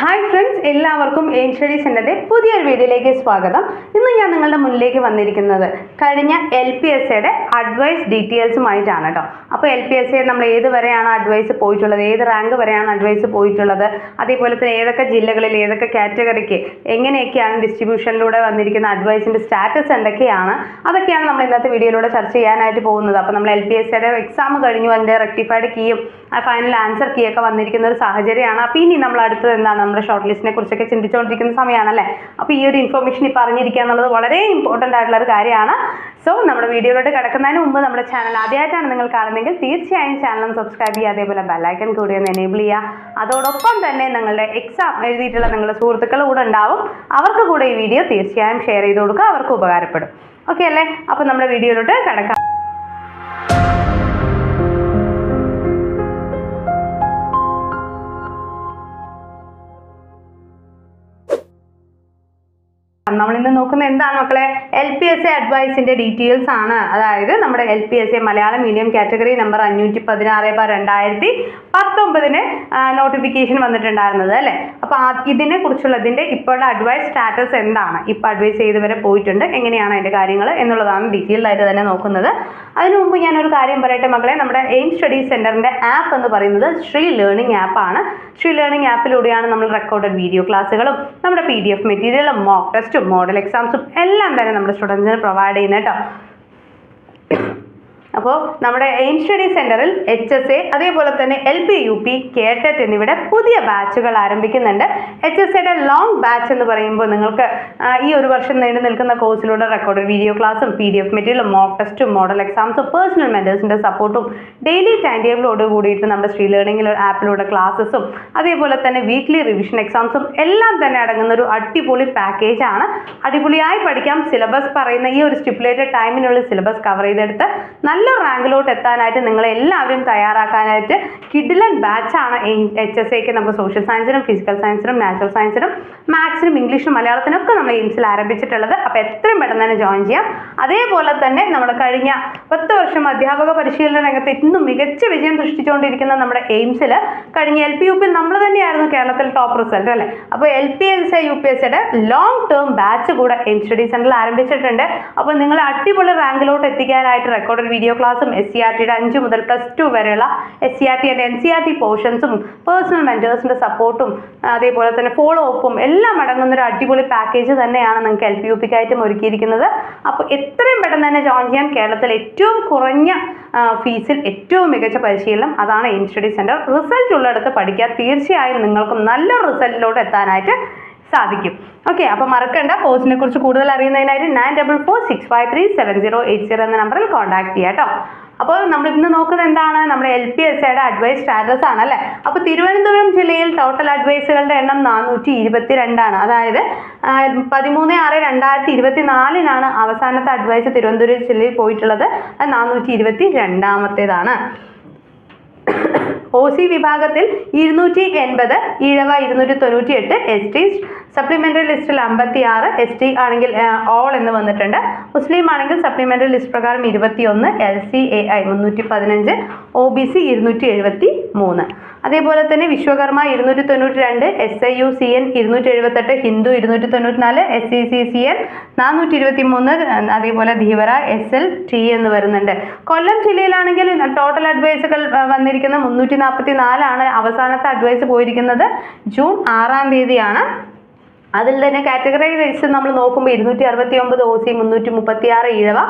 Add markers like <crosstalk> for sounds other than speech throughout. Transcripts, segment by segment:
Hi friends എല്ലാവർക്കും aim study സെന്ററിന്റെ പുതിയൊരു വീഡിയോയിലേക്ക് സ്വാഗതം. ഇന്ന് ഞാൻ നിങ്ങളുടെ മുന്നിലേക്ക് വന്നിരിക്കുന്നത് കഴിഞ്ഞ എൽ പി എസ് എയുടെ അഡ്വൈസ് ഡീറ്റെയിൽസുമായിട്ടാണ് കേട്ടോ. അപ്പോൾ എൽ പി എസ് എ നമ്മൾ ഏത് വരെയാണ് അഡ്വൈസ് പോയിട്ടുള്ളത് ഏത് റാങ്ക് വരെയാണ് അഡ്വൈസ് പോയിട്ടുള്ളത് അതേപോലെ തന്നെ ഏതൊക്കെ ജില്ലകളിൽ ഏതൊക്കെ കാറ്റഗറിക്ക് എങ്ങനെയൊക്കെയാണ് ഡിസ്ട്രിബ്യൂഷനിലൂടെ വന്നിരിക്കുന്ന അഡ്വൈസിന്റെ സ്റ്റാറ്റസ് എന്തൊക്കെയാണ് അതൊക്കെയാണ് നമ്മൾ ഇന്നത്തെ വീഡിയോയിലൂടെ ചർച്ച ചെയ്യാനായിട്ട് പോകുന്നത്. അപ്പോൾ നമ്മൾ എൽ പി എസ് എയുടെ എക്സാം കഴിഞ്ഞു അതിന്റെ റെക്ടിഫൈഡ് കീയും ഫൈനൽ ആൻസർ കീ ഒക്കെ വന്നിരിക്കുന്ന ഒരു സാഹചര്യമാണ്. അപ്പോൾ ഇനി നമ്മൾ അടുത്തത് എന്താണ്? നമ്മുടെ ഷോർട്ട് ലിസ്റ്റിനെ കുറിച്ചൊക്കെ ചിന്തിച്ചുകൊണ്ടിരിക്കുന്ന സമയമാണല്ലേ? അപ്പോൾ ഈ ഒരു ഇൻഫർമേഷൻ ഇപ്പോൾ അറിഞ്ഞിരിക്കുക എന്നുള്ളത് വളരെ ഇമ്പോർട്ടന്റ് ആയിട്ടുള്ള ഒരു കാര്യമാണ്. സോ നമ്മുടെ വീഡിയോയിലോട്ട് കിടക്കുന്നതിന് മുമ്പ് നമ്മുടെ ചാനൽ ആദ്യമായിട്ടാണ് നിങ്ങൾ കാണുന്നതെങ്കിൽ തീർച്ചയായും ചാനലും സബ്സ്ക്രൈബ് ചെയ്യുക. അതേപോലെ ബെല്ലൈക്കൺ കൂടി ഒന്ന് എനേബിൾ ചെയ്യുക. അതോടൊപ്പം തന്നെ നിങ്ങളുടെ എക്സാം എഴുതിയിട്ടുള്ള നിങ്ങളുടെ സുഹൃത്തുക്കൾ കൂടെ ഉണ്ടാവും. അവർക്ക് കൂടെ ഈ വീഡിയോ തീർച്ചയായും ഷെയർ ചെയ്ത് കൊടുക്കുക. അവർക്ക് ഉപകാരപ്പെടും. ഓക്കെ അല്ലേ? അപ്പോൾ നമ്മുടെ വീഡിയോയിലോട്ട് കിടക്കാം. ഇന്ന് നോക്കുന്ന എന്താണ് മക്കളെ? എൽ പി എസ് എ അഡ്വൈസിന്റെ ഡീറ്റെയിൽസ് ആണ്. അതായത് നമ്മുടെ L P S A Malayalam medium category number അഞ്ഞൂറ്റി പതിനാറ് രണ്ടായിരത്തി പത്തൊമ്പതിന് നോട്ടിഫിക്കേഷൻ വന്നിട്ടുണ്ടായിരുന്നത് അല്ലേ? അപ്പോൾ ഇതിനെ കുറിച്ചുള്ളതിന്റെ ഇപ്പോഴുള്ള അഡ്വൈസ് സ്റ്റാറ്റസ് എന്താണ്? ഇപ്പോൾ അഡ്വൈസ് ചെയ്ത് വരെ പോയിട്ടുണ്ട്. എങ്ങനെയാണ് അതിന്റെ കാര്യങ്ങൾ എന്നുള്ളതാണ് ഡീറ്റെയിൽഡ് ആയിട്ട് തന്നെ നോക്കുന്നത്. അതിനു മുമ്പ് ഞാനൊരു കാര്യം പറയട്ടെ മകളെ നമ്മുടെ എയിം സ്റ്റഡി സെന്ററിന്റെ ആപ്പ് എന്ന് പറയുന്നത് ശ്രീ ലേണിംഗ് ആപ്പാണ് ശ്രീ ലേണിംഗ് ആപ്പിലൂടെയാണ് നമ്മൾ റെക്കോർഡഡ് വീഡിയോ ക്ലാസ്സുകളും നമ്മുടെ പി ഡി എഫ് മെറ്റീരിയലും മോക്ക് ടെസ്റ്റും മോഡൽ എക്സാംസും എല്ലാം തന്നെ നമ്മുടെ സ്റ്റുഡൻസിന് പ്രൊവൈഡ് ചെയ്യുന്നത് കേട്ടോ അപ്പോൾ നമ്മുടെ എയിം സ്റ്റഡി സെന്ററിൽ എച്ച് എസ് എ അതേപോലെ തന്നെ L P U P KTET എന്നിവിടെ പുതിയ ബാച്ചുകൾ ആരംഭിക്കുന്നുണ്ട്. എച്ച് എസ് എയുടെ ലോങ് ബാച്ച് എന്ന് പറയുമ്പോൾ നിങ്ങൾക്ക് ഈ ഒരു വർഷം നീണ്ടു നിൽക്കുന്ന കോഴ്സിലൂടെ റെക്കോർഡ് വീഡിയോ ക്ലാസ്സും പി ഡി എഫ് മെറ്റീരിയലും മോക്ക് ടെസ്റ്റും മോഡൽ എക്സാംസും പേഴ്സണൽ മെന്റേഴ്സിന്റെ സപ്പോർട്ടും ഡെയിലി ടൈം ടേബിളോട് കൂടിയിട്ട് നമ്മുടെ ശ്രീ ലേണിംഗിൽ ആപ്പിലൂടെ ക്ലാസ്സസും അതേപോലെ തന്നെ വീക്ക്ലി റിവിഷൻ എക്സാംസും എല്ലാം തന്നെ അടങ്ങുന്ന ഒരു അടിപൊളി പാക്കേജാണ് അടിപൊളിയായി പഠിക്കാം. സിലബസ് പറയുന്ന ഈ ഒരു സ്റ്റിപ്പുലേറ്റഡ് ടൈമിനുള്ളിൽ സിലബസ് കവർ ചെയ്തെടുത്ത് നല്ല റാങ്കിലോട്ട് എത്താനായിട്ട് നിങ്ങളെ എല്ലാവരും തയ്യാറാക്കാനായിട്ട് കിഡിലൻ ബാച്ചാണ് എച്ച് എസ് എക്ക് നമുക്ക് സോഷ്യൽ സയൻസിനും ഫിസിക്കൽ സയൻസിനും നാച്ചുറൽ സയൻസിനും മാത്സിനും ഇംഗ്ലീഷിനും മലയാളത്തിനും ഒക്കെ നമ്മൾ എയിംസിൽ ആരംഭിച്ചിട്ടുള്ളത്. അപ്പോൾ എത്രയും പെട്ടെന്ന് തന്നെ ജോയിൻ ചെയ്യാം. അതേപോലെ തന്നെ നമ്മൾ കഴിഞ്ഞ പത്ത് വർഷം അധ്യാപക പരിശീലന രംഗത്ത് ഇന്നും മികച്ച വിജയം സൃഷ്ടിച്ചുകൊണ്ടിരിക്കുന്ന നമ്മുടെ എയിംസിൽ കഴിഞ്ഞ എൽ പി യു പി നമ്മൾ തന്നെയായിരുന്നു കേരളത്തിൽ ടോപ്പ് റിസൾട്ട് അല്ലേ? അപ്പോൾ L P S U P S സിയുടെ ലോങ് ടേം ബാച്ച് കൂടെ എയിം സ്റ്റഡി സെന്ററിൽ ആരംഭിച്ചിട്ടുണ്ട്. അപ്പോൾ നിങ്ങൾ അടിപൊളി റാങ്കിലോട്ട് എത്തിക്കാനായിട്ട് റെക്കോർഡ് വീഡിയോ ക്ലാസ്സും എസ് സി ആർ ടിയുടെ അഞ്ച് മുതൽ പ്ലസ് ടു വരെയുള്ള S C R T and N C R T പോർഷൻസും personal മെന്റേഴ്സിന്റെ സപ്പോർട്ടും അതേപോലെ തന്നെ ഫോളോ അപ്പും എല്ലാം അടങ്ങുന്ന ഒരു അടിപൊളി പാക്കേജ് തന്നെയാണ് നിങ്ങൾക്ക് എൽ പി യു പിക്കായിട്ടും ഒരുക്കിയിരിക്കുന്നത്. അപ്പോൾ എത്രയും പെട്ടെന്ന് തന്നെ ജോയിൻ ചെയ്യാം കേരളത്തിൽ ഏറ്റവും കുറഞ്ഞ ഫീസിൽ ഏറ്റവും മികച്ച പരിശീലനം അതാണ് എയിം സ്റ്റഡി സെന്റർ റിസൾട്ട് ഉള്ളിടത്ത് പഠിക്കുക തീർച്ചയായും നിങ്ങൾക്കും നല്ല റിസൾട്ടിലോട്ട് എത്താനായിട്ട് സാധിക്കും. ഓക്കെ അപ്പോൾ മറക്കണ്ട. കോഴ്സിനെ കുറിച്ച് കൂടുതൽ അറിയുന്നതിനായിട്ട് nine double four six five three seven zero eight zero എന്ന നമ്പറിൽ കോൺടാക്ട് ചെയ്യാം കേട്ടോ അപ്പോൾ നമ്മൾ ഇന്ന് നോക്കുന്നത് എന്താണ്? നമ്മുടെ എൽ പി എസ് ഐയുടെ അഡ്വൈസ് സ്റ്റാറ്റസ് ആണ് അപ്പോൾ തിരുവനന്തപുരം ജില്ലയിൽ ടോട്ടൽ അഡ്വൈസുകളുടെ എണ്ണം നാനൂറ്റി ഇരുപത്തി രണ്ടാണ് അതായത് പതിമൂന്ന് ആറ് രണ്ടായിരത്തി ഇരുപത്തി നാലിനാണ് അവസാനത്തെ അഡ്വൈസ് തിരുവനന്തപുരം ജില്ലയിൽ പോയിട്ടുള്ളത്. അത് നാനൂറ്റി ഇരുപത്തി രണ്ടാമത്തേതാണ് ഒ സി വിഭാഗത്തിൽ ഇരുന്നൂറ്റി എൺപത് ഈഴവ ഇരുന്നൂറ്റി തൊണ്ണൂറ്റി എട്ട് എസ് ടി സപ്ലിമെന്ററി ലിസ്റ്റിൽ അമ്പത്തി ആറ് എസ് ടി ആണെങ്കിൽ ഓൾ എന്ന് വന്നിട്ടുണ്ട്. മുസ്ലിം ആണെങ്കിൽ സപ്ലിമെന്ററി ലിസ്റ്റ് പ്രകാരം ഇരുപത്തി ഒന്ന് എൽ സി എ ഐ മുന്നൂറ്റി പതിനഞ്ച് ഒ ബി സി ഇരുന്നൂറ്റി എഴുപത്തി മൂന്ന് അതേപോലെ തന്നെ വിശ്വകർമ്മ ഇരുന്നൂറ്റി തൊണ്ണൂറ്റി രണ്ട് S I U C N ഇരുന്നൂറ്റി എഴുപത്തെട്ട് ഹിന്ദു ഇരുന്നൂറ്റി തൊണ്ണൂറ്റി നാല് S C C C N നാനൂറ്റി ഇരുപത്തി മൂന്ന് അതേപോലെ ധീവറ എസ് എൽ ടി എന്ന് വരുന്നുണ്ട്. കൊല്ലം ജില്ലയിലാണെങ്കിൽ ടോട്ടൽ അഡ്വൈസുകൾ വന്നിരിക്കുന്ന മുന്നൂറ്റി നാൽപ്പത്തി നാലാണ് അവസാനത്തെ അഡ്വൈസ് പോയിരിക്കുന്നത്. ജൂൺ ആറാം തീയതിയാണ്. അതിൽ തന്നെ കാറ്റഗറി വൈസ് നമ്മൾ നോക്കുമ്പോൾ ഇരുന്നൂറ്റി അറുപത്തി ഒമ്പത് ഒ സി മുന്നൂറ്റി മുപ്പത്തി ആറ് ഈഴവ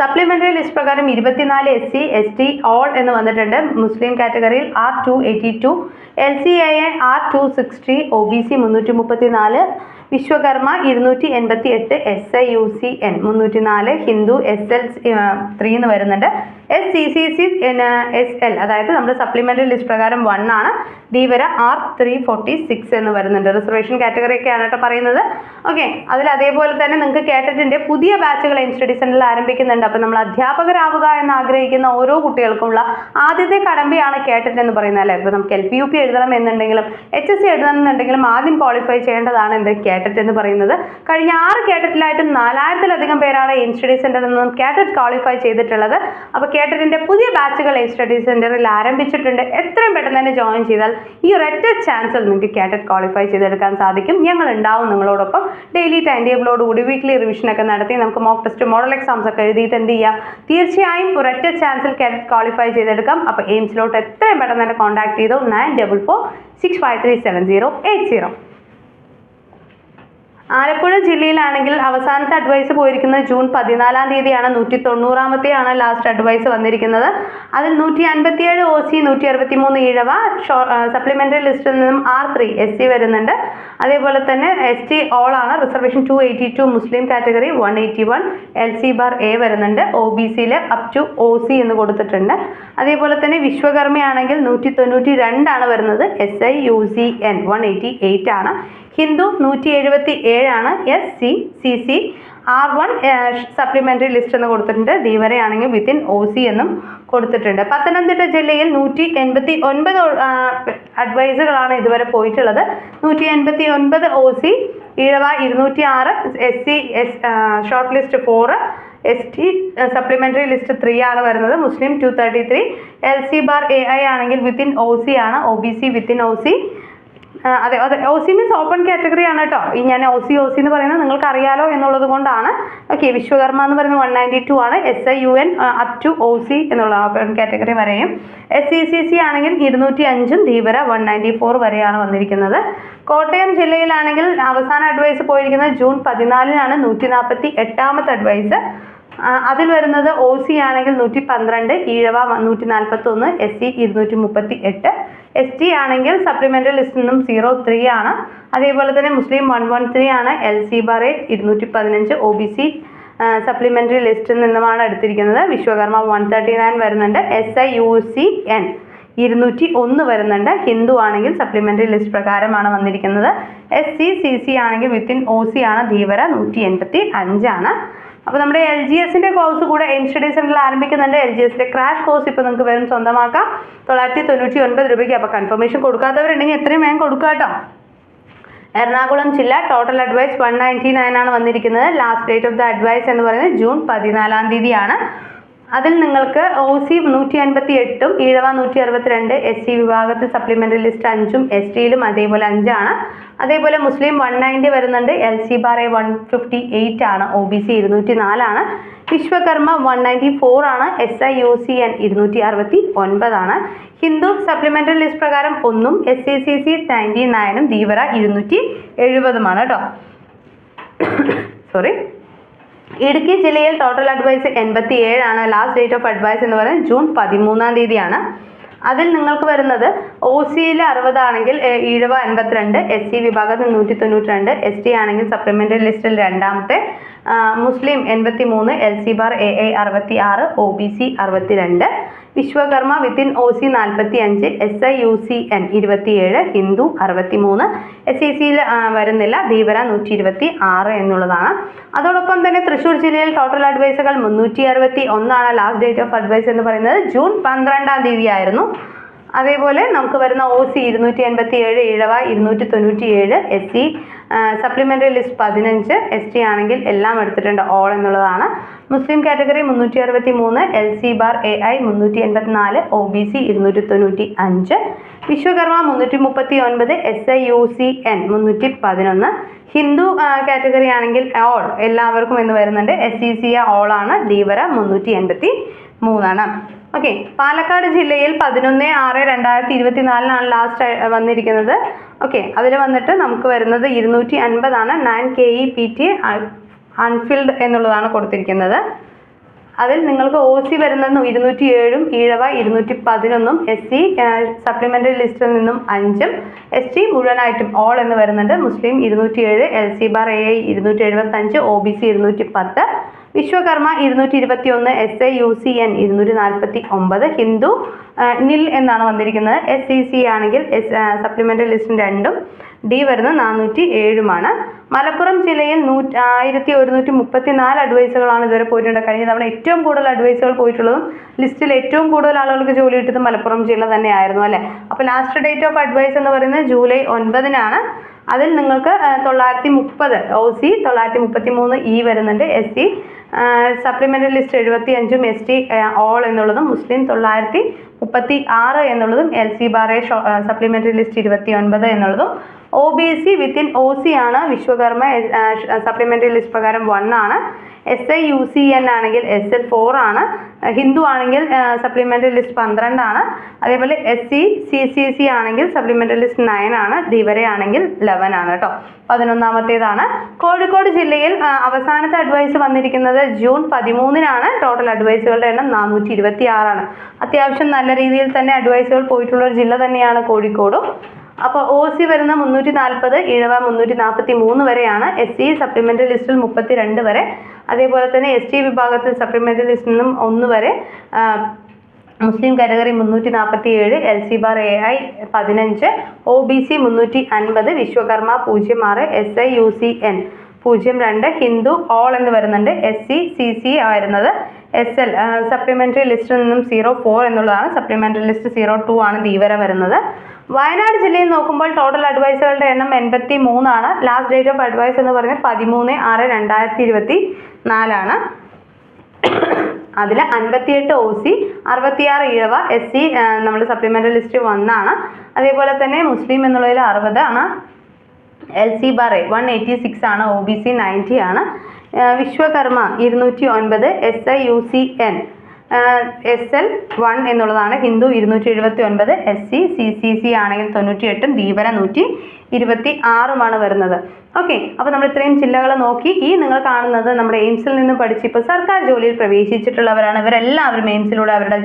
സപ്ലിമെന്ററി ലിസ്റ്റ് പ്രകാരം ഇരുപത്തിനാല് S C S T all എന്ന് വന്നിട്ടുണ്ട്. മുസ്ലിം കാറ്റഗറിയിൽ R two eighty two L C A R two sixty O B C മുന്നൂറ്റി മുപ്പത്തി നാല് വിശ്വകർമ്മ ഇരുന്നൂറ്റി എൺപത്തി എട്ട് S I U C N മുന്നൂറ്റി നാല് ഹിന്ദു എസ് എൽ ത്രീ എന്ന് വരുന്നുണ്ട്. S C C C S L അതായത് നമ്മുടെ സപ്ലിമെന്ററി ലിസ്റ്റ് പ്രകാരം വൺ ആണ്. Dheevara R three forty six എന്ന് വരുന്നുണ്ട്. റിസർവേഷൻ കാറ്റഗറി ഒക്കെയാണ് കേട്ടോ പറയുന്നത്. ഓക്കെ അതിൽ അതേപോലെ തന്നെ നിങ്ങൾക്ക് കേട്ടിട്ടുണ്ട്. പുതിയ ബാച്ചുകൾ സെന്ററിൽ ആരംഭിക്കുന്നുണ്ട്. അപ്പോൾ നമ്മൾ അധ്യാപകരാവുക എന്ന് ആഗ്രഹിക്കുന്ന ഓരോ കുട്ടികൾക്കുമുള്ള ആദ്യത്തെ കടമ്പയാണ് കേട്ടിട്ട് എന്ന് പറയുന്നത് അല്ലേ? ഇപ്പോൾ നമുക്ക് എൽ പി യു പി എഴുതണം എന്നുണ്ടെങ്കിലും എച്ച് എസ് സി എഴുതണം എന്നുണ്ടെങ്കിലും ആദ്യം ക്വാളിഫൈ ചെയ്യേണ്ടതാണ് എന്ത് കേട്ടറ്റ് എന്ന് പറയുന്നത്. കഴിഞ്ഞ ആറ് കേട്ടറ്റിലായിട്ടും നാലായിരത്തിലധികം പേരാണ് എയിം സ്റ്റഡി സെന്ററിൽ നിന്നും കേട്ടറ്റ് ക്വാളിഫൈ ചെയ്തിട്ടുള്ളത്. അപ്പോൾ കേട്ടറ്റിന്റെ പുതിയ ബാച്ചുകൾ എയിം സ്റ്റഡി സെന്ററിൽ ആരംഭിച്ചിട്ടുണ്ട്. എത്രയും പെട്ടെന്ന് തന്നെ ജോയിൻ ചെയ്താൽ ഈ ഒരൊറ്റ ചാൻസിൽ നിങ്ങൾക്ക് കേട്ടറ്റ് ക്വാളിഫൈ ചെയ്തെടുക്കാൻ സാധിക്കും. ഞങ്ങൾ ഉണ്ടാവും നിങ്ങളോടൊപ്പം. ഡെയിലി ടൈം ടേബിളോട് കൂടി വീക്ക്ലി റിവിഷൻ ഒക്കെ നടത്തി നമുക്ക് മോക്ക് ടെസ്റ്റ് മോഡൽ എക്സാംസ് ഒക്കെ എഴുതിയിട്ട് എന്ത് ചെയ്യാം? തീർച്ചയായും ഒരൊറ്റ ചാൻസിൽ കേട്ടറ്റ് ക്വാളിഫൈ ചെയ്തെടുക്കാം. അപ്പോൾ എയിംസിലോട്ട് എത്രയും പെട്ടെന്ന് തന്നെ കോൺടാക്ട് ചെയ്തോ nine double four six five three seven zero eight zero. Alappuzha ജില്ലയിലാണെങ്കിൽ അവസാനത്തെ അഡ്വൈസ് പോയിരിക്കുന്നത് ജൂൺ പതിനാലാം തീയതിയാണ്. നൂറ്റി തൊണ്ണൂറാമത്തെയാണ് ലാസ്റ്റ് അഡ്വൈസ് വന്നിരിക്കുന്നത്. അതിൽ നൂറ്റി അൻപത്തിയേഴ് ഒ സി നൂറ്റി അറുപത്തി മൂന്ന് ഈഴവ സപ്ലിമെന്ററി ലിസ്റ്റിൽ നിന്നും ആർ ത്രീ എസ് സി വരുന്നുണ്ട്. അതേപോലെ തന്നെ എസ് ടി ഓൾ ആണ്. Reservation two eighty two Muslim category one eighty one L C bar A വരുന്നുണ്ട്. ഒ ബി സിയിൽ അപ് ടു ഒ സി എന്ന് കൊടുത്തിട്ടുണ്ട്. അതേപോലെ തന്നെ വിശ്വകർമ്മയാണെങ്കിൽ നൂറ്റി തൊണ്ണൂറ്റി രണ്ടാണ് വരുന്നത്. S I U C N one eighty eight ആണ്. ഹിന്ദു നൂറ്റി എഴുപത്തി ഏഴാണ് S C C C. R one supplementary list എന്ന് കൊടുത്തിട്ടുണ്ട്. ധീവരയാണെങ്കിൽ വിത്തിൻ ഒ സി എന്നും കൊടുത്തിട്ടുണ്ട്. പത്തനംതിട്ട ജില്ലയിൽ നൂറ്റി എൺപത്തി ഒൻപത് അഡ്വൈസുകളാണ് ഇതുവരെ പോയിട്ടുള്ളത്. നൂറ്റി എൺപത്തി ഒൻപത് ഒ സി ഈഴവ ഇരുന്നൂറ്റി ആറ് S C S short list four S T supplementary list three ആണ് വരുന്നത്. മുസ്ലിം two thirty three L C bar A I ആണെങ്കിൽ വിത്തിൻ ഒ സി ആണ്. O B C within O C അതെ അതെ. O C means open category ആണ് കേട്ടോ ഈ ഞാൻ ഒ സി ഒ സി എന്ന് പറയുന്നത് നിങ്ങൾക്ക് അറിയാലോ എന്നുള്ളത് കൊണ്ടാണ്. ഓക്കെ വിശ്വകർമ്മ എന്ന് പറയുന്നത് വൺ നയന്റി ടു ആണ്. S I U N up to O C എന്നുള്ള ഓപ്പൺ കാറ്റഗറി വരെയും. എസ് സി സി സി ആണെങ്കിൽ ഇരുന്നൂറ്റി അഞ്ചും ധീവര വൺ നയന്റി ഫോർ വരെയാണ് വന്നിരിക്കുന്നത്. കോട്ടയം ജില്ലയിലാണെങ്കിൽ അവസാന അഡ്വൈസ് പോയിരിക്കുന്നത് ജൂൺ പതിനാലിനാണ് നൂറ്റി നാൽപ്പത്തി എട്ടാമത്തെ അഡ്വൈസ് അതിൽ വരുന്നത് ഒ സി ആണെങ്കിൽ നൂറ്റി പന്ത്രണ്ട് ഈഴവ നൂറ്റി നാൽപ്പത്തി ഒന്ന് എസ് സി ഇരുന്നൂറ്റി മുപ്പത്തി എട്ട് എസ് ടി ആണെങ്കിൽ സപ്ലിമെന്ററി ലിസ്റ്റിൽ നിന്നും സീറോ ത്രീ ആണ്. അതേപോലെ തന്നെ മുസ്ലിം വൺ വൺ ത്രീ ആണ്. എൽ സി ബാർ എയ്റ്റ് ഇരുന്നൂറ്റി പതിനഞ്ച് ഒ ബി സി സപ്ലിമെന്ററി ലിസ്റ്റിൽ നിന്നുമാണ് എടുത്തിരിക്കുന്നത്. വിശ്വകർമ്മ വൺ തേർട്ടി നയൻ വരുന്നുണ്ട്. S I U C N ഇരുന്നൂറ്റി ഒന്ന് വരുന്നുണ്ട്. ഹിന്ദു ആണെങ്കിൽ സപ്ലിമെന്ററി ലിസ്റ്റ് പ്രകാരമാണ് വന്നിരിക്കുന്നത്. എസ് സി സി സി ആണെങ്കിൽ വിത്തിൻ ഒ സി ആണ്. ധീവര നൂറ്റി എൺപത്തി അഞ്ചാണ് അപ്പോൾ നമ്മുടെ എൽ ജി എസിന്റെ കോഴ്സ് കൂടെ എൻ സ്റ്റഡി സെന്ററിൽ ആരംഭിക്കുന്നുണ്ട്. എൽ ജി എസിന്റെ ക്രാഷ് കോഴ്സ് ഇപ്പോൾ നിങ്ങൾക്ക് വെറും സ്വന്തമാക്കാം. തൊള്ളായിരത്തി തൊണ്ണൂറ്റി ഒൻപത് രൂപയ്ക്ക് അപ്പോൾ കൺഫർമേഷൻ കൊടുക്കാത്തവരുണ്ടെങ്കിൽ എത്രയും വേഗം കൊടുക്കുക കേട്ടോ. എറണാകുളം ജില്ല total advice one ninety nine ആണ് വന്നിരിക്കുന്നത്. Last date of the advice എന്ന് പറയുന്നത് ജൂൺ പതിനാലാം തീയതിയാണ്. അതിൽ നിങ്ങൾക്ക് ഒ സി നൂറ്റി അൻപത്തി എട്ടും ഈഴവ നൂറ്റി അറുപത്തിരണ്ട് എസ് സി വിഭാഗത്തിൽ സപ്ലിമെന്ററി ലിസ്റ്റ് അഞ്ചും എസ് ടിയിലും അതേപോലെ അഞ്ചാണ്. അതേപോലെ മുസ്ലിം വൺ നയന്റി വരുന്നുണ്ട്. L C bar A one fifty eight ആണ്. ഒ ബി സി ഇരുന്നൂറ്റി നാലാണ് വിശ്വകർമ്മ വൺ നയന്റി ഫോർ ആണ്. S I U C N ഇരുന്നൂറ്റി അറുപത്തി ഒൻപതാണ് ഹിന്ദു സപ്ലിമെന്ററി ലിസ്റ്റ് പ്രകാരം ഒന്നും S C C C ninety നയനും Dheevara ഇരുന്നൂറ്റി എഴുപതുമാണ് കേട്ടോ. <coughs> സോറി ഇടുക്കി ജില്ലയിൽ ടോട്ടൽ അഡ്വൈസ് എൺപത്തി ഏഴാണ് ലാസ്റ്റ് ഡേറ്റ് ഓഫ് അഡ്വൈസ് എന്ന് പറയുന്നത് ജൂൺ പതിമൂന്നാം തീയതിയാണ്. അതിൽ നിങ്ങൾക്ക് വരുന്നത് ഒ സിയിൽ അറുപതാണെങ്കിൽ ഈഴവ എൺപത്തിരണ്ട് എസ് സി വിഭാഗത്തിൽ നൂറ്റി തൊണ്ണൂറ്റി രണ്ട് എസ് ടി ആണെങ്കിൽ സപ്ലിമെന്ററി ലിസ്റ്റിൽ രണ്ടാമത്തെ മുസ്ലിം എൺപത്തി മൂന്ന് L C bar A A അറുപത്തി ആറ് ഒ ബി സി അറുപത്തിരണ്ട്. വിശ്വകർമ്മ വിത്തിൻ ഒ സി നാൽപ്പത്തി അഞ്ച് S I U C N ഇരുപത്തിയേഴ് ഹിന്ദു അറുപത്തി മൂന്ന് എസ് സി സിയിൽ വരുന്നില്ല ധീവര നൂറ്റി ഇരുപത്തി ആറ് എന്നുള്ളതാണ്. അതോടൊപ്പം തന്നെ തൃശ്ശൂർ ജില്ലയിൽ ടോട്ടൽ അഡ്വൈസുകൾ മുന്നൂറ്റി അറുപത്തി ഒന്നാണ് ലാസ്റ്റ് ഡേറ്റ് ഓഫ് അഡ്വൈസ് എന്ന് പറയുന്നത് ജൂൺ പന്ത്രണ്ടാം തീയതി ആയിരുന്നു അതേപോലെ നമുക്ക് വരുന്ന ഒ സി ഇരുന്നൂറ്റി എൺപത്തി ഏഴ് ഇഴവ ഇരുന്നൂറ്റി തൊണ്ണൂറ്റി ഏഴ് എസ് സി സപ്ലിമെന്ററി ലിസ്റ്റ് പതിനഞ്ച് എസ് ടി ആണെങ്കിൽ എല്ലാം എടുത്തിട്ടുണ്ട് ഓൾ എന്നുള്ളതാണ്. മുസ്ലിം കാറ്റഗറി മുന്നൂറ്റി അറുപത്തി മൂന്ന് L C bar A I മുന്നൂറ്റി എൺപത്തി നാല് ഒ ബി സി ഇരുന്നൂറ്റി തൊണ്ണൂറ്റി അഞ്ച് വിശ്വകർമ്മ മുന്നൂറ്റി മുപ്പത്തി ഒൻപത് S I U C N മുന്നൂറ്റി പതിനൊന്ന് ഹിന്ദു കാറ്റഗറി ആണെങ്കിൽ ഓൾ എല്ലാവർക്കും എന്ന് വരുന്നുണ്ട്. എസ് സി സി ഓൾ ആണ് ധീവര മുന്നൂറ്റി എൺപത്തി മൂന്നാണ് ഓക്കെ പാലക്കാട് ജില്ലയിൽ പതിനൊന്ന് ആറ് രണ്ടായിരത്തി ഇരുപത്തി നാലിനാണ് ലാസ്റ്റ് വന്നിരിക്കുന്നത്. ഓക്കെ അതിൽ വന്നിട്ട് നമുക്ക് വരുന്നത് ഇരുന്നൂറ്റി അൻപതാണ് nine K E P T unfilled എന്നുള്ളതാണ് കൊടുത്തിരിക്കുന്നത്. അതിൽ നിങ്ങൾക്ക് ഒ സി വരുന്നത് ഇരുന്നൂറ്റി ഏഴും ഈഴവ ഇരുന്നൂറ്റി പതിനൊന്നും എസ് സി സപ്ലിമെന്ററി ലിസ്റ്റിൽ നിന്നും അഞ്ചും എസ് ടി മുഴുവനായിട്ടും ഓൾ എന്ന് വരുന്നുണ്ട്. മുസ്ലിം ഇരുന്നൂറ്റി ഏഴ് L C bar A I ഇരുന്നൂറ്റി എഴുപത്തഞ്ച് ഒ ബി സി ഇരുന്നൂറ്റി പത്ത് വിശ്വകർമ്മ ഇരുന്നൂറ്റി ഇരുപത്തി ഒന്ന് S A U C N ഇരുന്നൂറ്റി നാൽപ്പത്തി ഒമ്പത് ഹിന്ദു നിൽ എന്നാണ് വന്നിരിക്കുന്നത്. എസ് സി സി ആണെങ്കിൽ എസ് സപ്ലിമെന്ററി ലിസ്റ്റും രണ്ടും ഡി വരുന്നത് നാനൂറ്റി ഏഴുമാണ് മലപ്പുറം ജില്ലയിൽ നൂറ്റി ആയിരത്തി ഒരുന്നൂറ്റി മുപ്പത്തി നാല് അഡ്വൈസുകളാണ് ഇതുവരെ പോയിട്ടുണ്ട്. കഴിഞ്ഞ തവണ ഏറ്റവും കൂടുതൽ അഡ്വൈസുകൾ പോയിട്ടുള്ളതും ലിസ്റ്റിൽ ഏറ്റവും കൂടുതൽ ആളുകൾക്ക് ജോലി കിട്ടിയത് മലപ്പുറം ജില്ല തന്നെയായിരുന്നു അല്ലേ? അപ്പോൾ ലാസ്റ്റ് ഡേറ്റ് ഓഫ് അഡ്വൈസ് എന്ന് പറയുന്നത് ജൂലൈ ഒൻപതിനാണ്. അതിൽ നിങ്ങൾക്ക് തൊള്ളായിരത്തി മുപ്പത് ഒ സി തൊള്ളായിരത്തി മുപ്പത്തി മൂന്ന് ഇ വരുന്നുണ്ട് എസ് സി സപ്ലിമെന്ററി ലിസ്റ്റ് എഴുപത്തി അഞ്ചും എസ് ടി ഓൾ എന്നുള്ളതും മുസ്ലിം തൊള്ളായിരത്തി മുപ്പത്തി ആറ് എന്നുള്ളതും L C bar A supplementary list ഇരുപത്തി ഒൻപത് എന്നുള്ളതും O B C within O C ആണ് വിശ്വകർമ്മ സപ്ലിമെന്ററി ലിസ്റ്റ് പ്രകാരം വൺ ആണ്. S I U C N ആണെങ്കിൽ എസ് എൽ ഫോർ ആണ്. ഹിന്ദു ആണെങ്കിൽ സപ്ലിമെന്ററി ലിസ്റ്റ് പന്ത്രണ്ടാണ് അതേപോലെ S C C C C ആണെങ്കിൽ സപ്ലിമെന്ററി ലിസ്റ്റ് നയൻ ആണ്. ധീവരെ ആണെങ്കിൽ ലെവൻ ആണ് കേട്ടോ പതിനൊന്നാമത്തേതാണ്. കോഴിക്കോട് ജില്ലയിൽ അവസാനത്തെ അഡ്വൈസ് വന്നിരിക്കുന്നത് ജൂൺ പതിമൂന്നിനാണ്. ടോട്ടൽ അഡ്വൈസുകളുടെ എണ്ണം നാനൂറ്റി ഇരുപത്തി ആറാണ് അത്യാവശ്യം നല്ല രീതിയിൽ തന്നെ അഡ്വൈസുകൾ പോയിട്ടുള്ള ഒരു ജില്ല തന്നെയാണ് കോഴിക്കോടും. അപ്പോൾ ഒ സി വരുന്ന മുന്നൂറ്റി നാൽപ്പത് ഇഴവ മുന്നൂറ്റി നാൽപ്പത്തി മൂന്ന് വരെയാണ് എസ് സി സപ്ലിമെന്ററി ലിസ്റ്റിൽ മുപ്പത്തി രണ്ട് വരെ. അതേപോലെ തന്നെ എസ് ടി വിഭാഗത്തിൽ സപ്ലിമെന്ററി ലിസ്റ്റിൽ നിന്നും ഒന്ന് വരെ. മുസ്ലിം കാറ്റഗറി മുന്നൂറ്റി നാൽപ്പത്തി ഏഴ് L C bar A I പതിനഞ്ച് ഒ ബി സി മുന്നൂറ്റി അൻപത് വിശ്വകർമ്മ പൂജ്യം ആറ് S I U C N പൂജ്യം രണ്ട് ഹിന്ദു ഓൾ എന്ന് വരുന്നുണ്ട്. എസ് സി സി സി വരുന്നത് എസ് എൽ സപ്ലിമെന്ററി ലിസ്റ്റിൽ നിന്നും സീറോ ഫോർ എന്നുള്ളതാണ്. സപ്ലിമെന്ററി ലിസ്റ്റ് സീറോ ടു ആണ് ധീവര വരുന്നത്. വയനാട് ജില്ലയിൽ നോക്കുമ്പോൾ ടോട്ടൽ അഡ്വൈസുകളുടെ എണ്ണം എൺപത്തി മൂന്നാണ് ലാസ്റ്റ് ഡേറ്റ് ഓഫ് അഡ്വൈസ് എന്ന് പറയുന്നത് പതിമൂന്ന് ആറ് രണ്ടായിരത്തി ഇരുപത്തി നാലാണ് അതിൽ അൻപത്തിയെട്ട് ഒ സി അറുപത്തിയാറ് ഇഴവ എസ് സി നമ്മൾ സപ്ലിമെന്ററി ലിസ്റ്റ് വന്നാണ് അതേപോലെ തന്നെ മുസ്ലിം എന്നുള്ളതിൽ അറുപത് ആണ് L C bar one eighty six ആണ്. ഒ ബി സി നയന്റി ആണ്. വിശ്വകർമ്മ ഇരുന്നൂറ്റി ഒൻപത് S I U C N S L one എന്നുള്ളതാണ് ഹിന്ദു ഇരുന്നൂറ്റി എഴുപത്തി ഒൻപത് S C C C C ആണെങ്കിൽ തൊണ്ണൂറ്റി എട്ടും ധീവര നൂറ്റി ഇരുപത്തി ആറുമാണ് വരുന്നത്. ഓക്കെ അപ്പോൾ നമ്മൾ ഇത്രയും ജില്ലകൾ നോക്കി. ഈ നിങ്ങൾ കാണുന്നത് നമ്മുടെ എയിംസിൽ നിന്ന് പഠിച്ച് ഇപ്പോൾ സർക്കാർ ജോലിയിൽ പ്രവേശിച്ചിട്ടുള്ളവരാണ്. ഇവരെല്ലാവരും എയിംസിലൂടെ അവരുടെ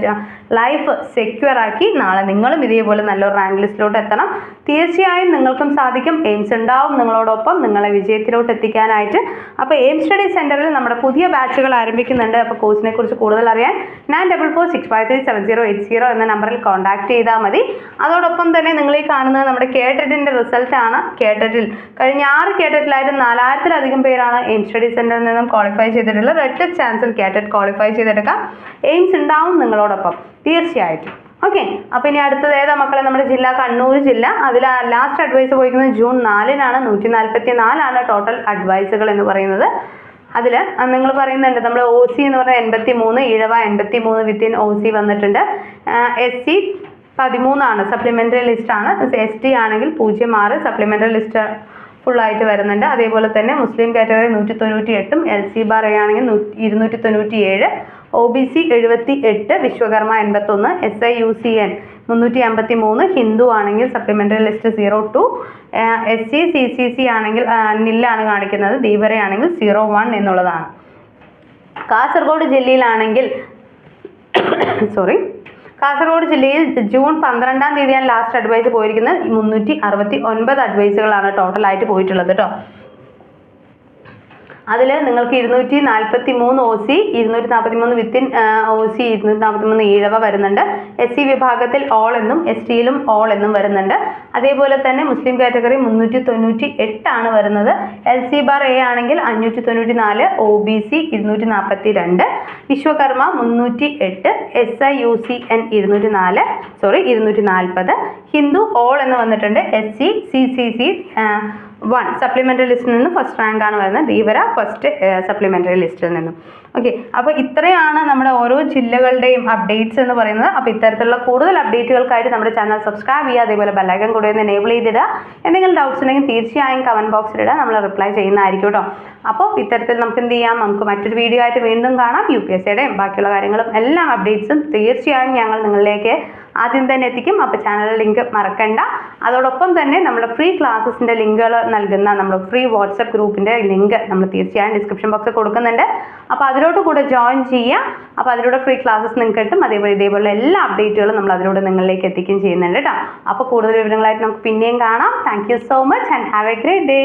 ലൈഫ് സെക്യൂർ ആക്കി നാളെ നിങ്ങളും ഇതേപോലെ നല്ലൊരു റാങ്ക് ലിസ്റ്റിലോട്ട് എത്തണം. തീർച്ചയായും നിങ്ങൾക്കും സാധിക്കും. എയിംസ് ഉണ്ടാവും നിങ്ങളോടൊപ്പം നിങ്ങളെ വിജയത്തിലോട്ട് എത്തിക്കാനായിട്ട്. അപ്പോൾ എയിം സ്റ്റഡി സെന്ററിൽ നമ്മുടെ പുതിയ ബാച്ചുകൾ ആരംഭിക്കുന്നുണ്ട്. അപ്പോൾ കോഴ്സിനെ കുറിച്ച് കൂടുതൽ അറിയാൻ nine double four six five three seven zero eight zero എന്ന നമ്പറിൽ കോൺടാക്ട് ചെയ്താൽ മതി. അതോടൊപ്പം തന്നെ നിങ്ങൾ ഈ കാണുന്നത് നമ്മുടെ കേട്ടറ്റിന്റെ റിസൾട്ടാണ് കേട്ടറ്റിൽ കഴിഞ്ഞ ആറ് കേട്ടറ്റിലായിട്ട് നാലായിരത്തിലധികം പേരാണ് എയിംസ് സ്റ്റഡി സെന്ററിൽ നിന്നും ക്വാളിഫൈ ചെയ്തിട്ടുള്ളത്. റെഡ് ചാൻസിൽ കേട്ടറ്റ് ക്വാളിഫൈ ചെയ്തെടുക്കാം. എയിംസ് ഉണ്ടാവും നിങ്ങളോടൊപ്പം. തീർച്ചയായിട്ടും. ഓക്കെ അപ്പോൾ ഇനി അടുത്തത് ഏതാ മക്കളെ? നമ്മുടെ ജില്ല കണ്ണൂർ ജില്ല. അതിൽ ലാസ്റ്റ് അഡ്വൈസ് പോയിരിക്കുന്നത് ജൂൺ നാലിനാണ്. നൂറ്റി നാൽപ്പത്തി നാലാണ് ടോട്ടൽ അഡ്വൈസുകൾ എന്ന് പറയുന്നത്. അതിൽ നിങ്ങൾ പറയുന്നുണ്ട്. നമ്മൾ ഒ സി എന്ന് പറഞ്ഞാൽ എൺപത്തി മൂന്ന് ഇഴവ എൺപത്തി മൂന്ന് വിത്തിൻ ഒ സി വന്നിട്ടുണ്ട് എസ് സി പതിമൂന്നാണ്. സപ്ലിമെന്ററി ലിസ്റ്റാണ് എസ് ടി ആണെങ്കിൽ പൂജ്യം ആറ് സപ്ലിമെന്ററി ലിസ്റ്റ് ഫുള്ളായിട്ട് വരുന്നുണ്ട്. അതേപോലെ തന്നെ മുസ്ലിം കാറ്റഗറി നൂറ്റി തൊണ്ണൂറ്റി എട്ടും എൽ സി ബാർ ആണെങ്കിൽ നൂറ്റി ഇരുന്നൂറ്റി തൊണ്ണൂറ്റി ഏഴ് ഒ ബി സി എഴുപത്തി എട്ട് വിശ്വകർമ്മ എൺപത്തൊന്ന് S I U C N മുന്നൂറ്റി അമ്പത്തി മൂന്ന് ഹിന്ദു ആണെങ്കിൽ supplementary list zero two S C C C C ആണെങ്കിൽ നില്ലാണ് കാണിക്കുന്നത്. ദീപരയാണെങ്കിൽ സീറോ വൺ എന്നുള്ളതാണ്. കാസർഗോഡ് ജില്ലയിലാണെങ്കിൽ <coughs> സോറി കാസർഗോഡ് ജില്ലയിൽ ജൂൺ പന്ത്രണ്ടാം തീയതിയാണ് ലാസ്റ്റ് അഡ്വൈസ് പോയിരിക്കുന്നത്. മുന്നൂറ്റി അറുപത്തി ഒൻപത് അഡ്വൈസുകളാണ് ടോട്ടലായിട്ട് പോയിട്ടുള്ളത് കേട്ടോ അതിൽ നിങ്ങൾക്ക് ഇരുന്നൂറ്റി നാൽപ്പത്തി മൂന്ന് ഒ സി ഇരുന്നൂറ്റി നാൽപ്പത്തി മൂന്ന് വിത്തിൻ ഒ സി ഇരുന്നൂറ്റി നാൽപ്പത്തി മൂന്ന് ഈഴവ വരുന്നുണ്ട്. എസ് സി വിഭാഗത്തിൽ ഓൾ എന്നും എസ് ടിയിലും ഓൾ എന്നും വരുന്നുണ്ട്. അതേപോലെ തന്നെ മുസ്ലിം കാറ്റഗറി മുന്നൂറ്റി തൊണ്ണൂറ്റി എട്ടാണ് വരുന്നത്. എൽ സി ബാർ എ ആണെങ്കിൽ അഞ്ഞൂറ്റി തൊണ്ണൂറ്റി നാല് ഒ ബി സി ഇരുന്നൂറ്റി നാൽപ്പത്തി രണ്ട് വിശ്വകർമ്മ മുന്നൂറ്റി എട്ട് S I U C N ഇരുന്നൂറ്റി നാല് സോറി ഇരുന്നൂറ്റി നാൽപ്പത് ഹിന്ദു ഓൾ എന്ന് വന്നിട്ടുണ്ട്. S C C C C one supplementary ലിസ്റ്റിൽ നിന്ന് ഫസ്റ്റ് റാങ്ക് ആണ് വരുന്നത്. ധീവര ഫസ്റ്റ് സപ്ലിമെന്ററി ലിസ്റ്റിൽ നിന്നും. ഓക്കെ അപ്പോൾ ഇത്രയാണ് നമ്മുടെ ഓരോ ജില്ലകളുടെയും അപ്ഡേറ്റ്സ് എന്ന് പറയുന്നത്. അപ്പോൾ ഇത്തരത്തിലുള്ള കൂടുതൽ അപ്ഡേറ്റുകൾക്കായിട്ട് നമ്മുടെ ചാനൽ സബ്സ്ക്രൈബ് ചെയ്യുക. അതേപോലെ ബെല്ലൈക്കൻ കൂടെ ഒന്ന് എനേബിൾ ചെയ്തിടുക. എന്തെങ്കിലും ഡൗട്ട്സ് ഉണ്ടെങ്കിൽ തീർച്ചയായും കമന്റ് ബോക്സിൽ ഇടുക നമ്മൾ റിപ്ലൈ ചെയ്യുന്നതായിരിക്കും കേട്ടോ അപ്പോൾ ഇത്തരത്തിൽ നമുക്ക് എന്ത് ചെയ്യാം? നമുക്ക് മറ്റൊരു വീഡിയോ ആയിട്ട് വീണ്ടും കാണാം. യു പി എസ് സിയുടെയും ബാക്കിയുള്ള കാര്യങ്ങളും എല്ലാ അപ്ഡേറ്റ്സും തീർച്ചയായും ഞങ്ങൾ നിങ്ങളിലേക്ക് ആദ്യം തന്നെ എത്തിക്കും. അപ്പോൾ ചാനൽ ലിങ്ക് മറക്കണ്ട. അതോടൊപ്പം തന്നെ നമ്മുടെ ഫ്രീ ക്ലാസ്സസിന്റെ ലിങ്കുകൾ നൽകുന്ന നമ്മുടെ ഫ്രീ വാട്സപ്പ് ഗ്രൂപ്പിന്റെ ലിങ്ക് നമ്മൾ തീർച്ചയായും ഡിസ്ക്രിപ്ഷൻ ബോക്സിൽ കൊടുക്കുന്നുണ്ട്. അപ്പോൾ അതിലോട്ട് കൂടെ ജോയിൻ ചെയ്യുക അപ്പോൾ അതിലൂടെ ഫ്രീ ക്ലാസ്സസ് നിങ്ങൾക്ക് കിട്ടും. അതേപോലെ ഇതേപോലെ എല്ലാ അപ്ഡേറ്റുകളും നമ്മൾ അതിലൂടെ നിങ്ങളിലേക്ക് എത്തിക്കുകയും ചെയ്യുന്നുണ്ട് കേട്ടോ അപ്പോൾ കൂടുതൽ വിവരങ്ങളായിട്ട് നമുക്ക് പിന്നെയും കാണാം. Thank so much and have a great day